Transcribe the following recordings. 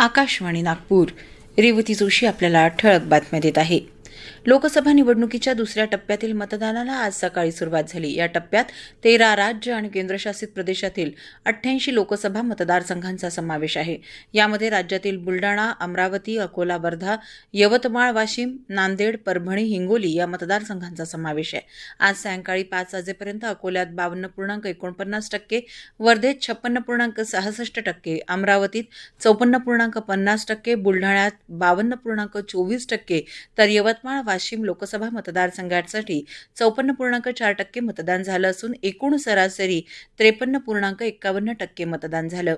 आकाशवाणी नागपूर. रेवती जोशी आपल्याला ठळक बातम्या देत आहे. लोकसभा निवडणुकीच्या दुसऱ्या टप्प्यातील मतदानाला आज सकाळी सुरुवात झाली. या टप्प्यात तेरा राज्य आणि केंद्रशासित प्रदेशातील अठ्ठ्याऐंशी लोकसभा मतदारसंघांचा समावेश आहे. यामध्ये राज्यातील बुलडाणा अमरावती अकोला वर्धा यवतमाळ वाशिम नांदेड परभणी हिंगोली या मतदारसंघांचा समावेश आहे. आज सायंकाळी पाच वाजेपर्यंत अकोल्यात बावन्न पूर्णांक एकोणपन्नास टक्के वर्धेत छप्पन्न पूर्णांक सहासष्ट टक्के अमरावतीत चौपन्न पूर्णांक पन्नास टक्के बुलढाण्यात बावन्न पूर्णांक चोवीस टक्के तर यवतमाळ वाशिम लोकसभा मतदारसंघासाठी चौपन्न पूर्णांक चार टक्के मतदान झालं असून एकूण सरासरी त्रेपन्न पूर्णांक एक्कावन्न टक्के मतदान झालं.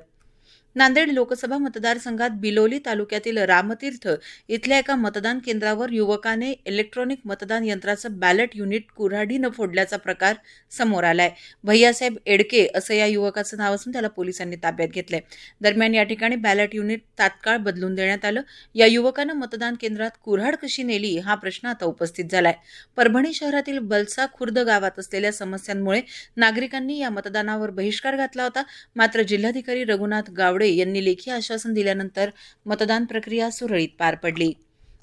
नांदेड लोकसभा मतदारसंघात बिलोली तालुक्यातील रामतीर्थ इथल्या एका मतदान केंद्रावर युवकाने इलेक्ट्रॉनिक मतदान यंत्राचं बॅलेट युनिट कुऱ्हाडीनं फोडल्याचा प्रकार समोर आलाय. भैयासाहेब एडके असं या युवकाचं नाव असून त्याला पोलिसांनी ताब्यात घेतलंय. दरम्यान या ठिकाणी बॅलेट युनिट तात्काळ बदलून देण्यात आलं. या युवकानं मतदान केंद्रात कुऱ्हाड कशी नेली हा प्रश्न आता उपस्थित झालाय. परभणी शहरातील बलसा खुर्द गावात असलेल्या समस्यांमुळे नागरिकांनी या मतदानावर बहिष्कार घातला होता. मात्र जिल्हाधिकारी रघुनाथ गावडे यांनी लेखी आश्वासन दिल्यानंतर मतदान प्रक्रिया सुरळीत पार पडली.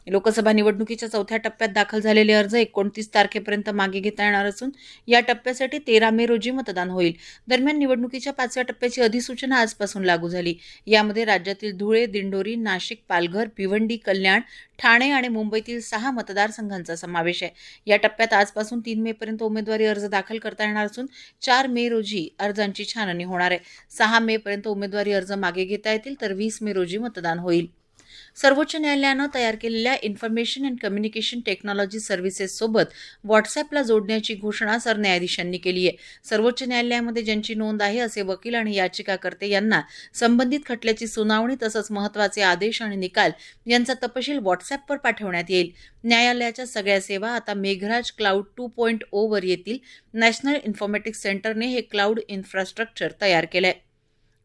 लोकसभा निवडणुकीच्या चौथ्या टप्प्यात दाखल झालेले अर्ज एकोणतीस तारखेपर्यंत मागे घेता येणार असून या टप्प्यासाठी तेरा मे रोजी मतदान होईल. दरम्यान निवडणुकीच्या पाचव्या टप्प्याची अधिसूचना आजपासून लागू झाली. यामध्ये राज्यातील धुळे दिंडोरी नाशिक पालघर भिवंडी कल्याण ठाणे आणि मुंबईतील सहा मतदारसंघांचा समावेश आहे. या टप्प्यात आजपासून तीन मे पर्यंत उमेदवारी अर्ज दाखल करता येणार असून चार मे रोजी अर्जांची छाननी होणार आहे. सहा मे पर्यंत उमेदवारी अर्ज मागे घेता येतील तर वीस मे रोजी मतदान होईल. सर्वोच्च न्यायालयानं तयार केलेल्या इन्फॉर्मेशन अँड कम्युनिकेशन टेक्नॉलॉजी सर्व्हिसेससोबत व्हॉट्सॲपला जोडण्याची घोषणा सरन्यायाधीशांनी केली आहे. सर्वोच्च न्यायालयामध्ये ज्यांची नोंद आहे असे वकील आणि याचिकाकर्ते यांना संबंधित खटल्याची सुनावणी तसंच महत्त्वाचे आदेश आणि निकाल यांचा तपशील व्हॉट्सॲपवर पाठवण्यात येईल. न्यायालयाच्या सगळ्या सेवा आता Meghraj cloud two point over येतील. नॅशनल इन्फॉर्मेटिक्स सेंटरने हे क्लाउड इन्फ्रास्ट्रक्चर तयार केलं आहे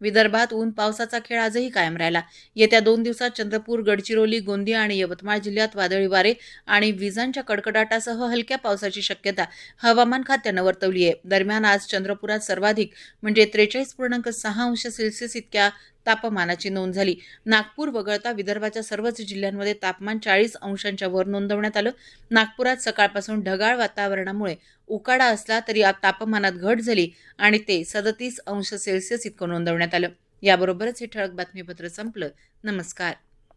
विदर्भात ऊन पावसाचा खेळ आजही कायम राहिला. येत्या दोन दिवसात चंद्रपूर गडचिरोली गोंदिया आणि यवतमाळ जिल्ह्यात वादळी वारे आणि विजांच्या कडकडाटासह हलक्या पावसाची शक्यता हवामान खात्यानं वर्तवली आहे दरम्यान आज चंद्रपुरात सर्वाधिक म्हणजे त्रेचाळीस पूर्णांक सहा अंश सेल्सिअस इतक्या तापमानाची नोंद झाली. नागपूर वगळता विदर्भाच्या सर्वच जिल्ह्यांमध्ये तापमान चाळीस अंशांच्या वर नोंदवण्यात आलं. नागपुरात सकाळपासून ढगाळ वातावरणामुळे उकाडा असला तरी तापमानात घट झाली आणि ते सदतीस अंश सेल्सिअस इतकं नोंदवण्यात आलं. याबरोबरच हे ठळक बातमीपत्र संपलं. नमस्कार.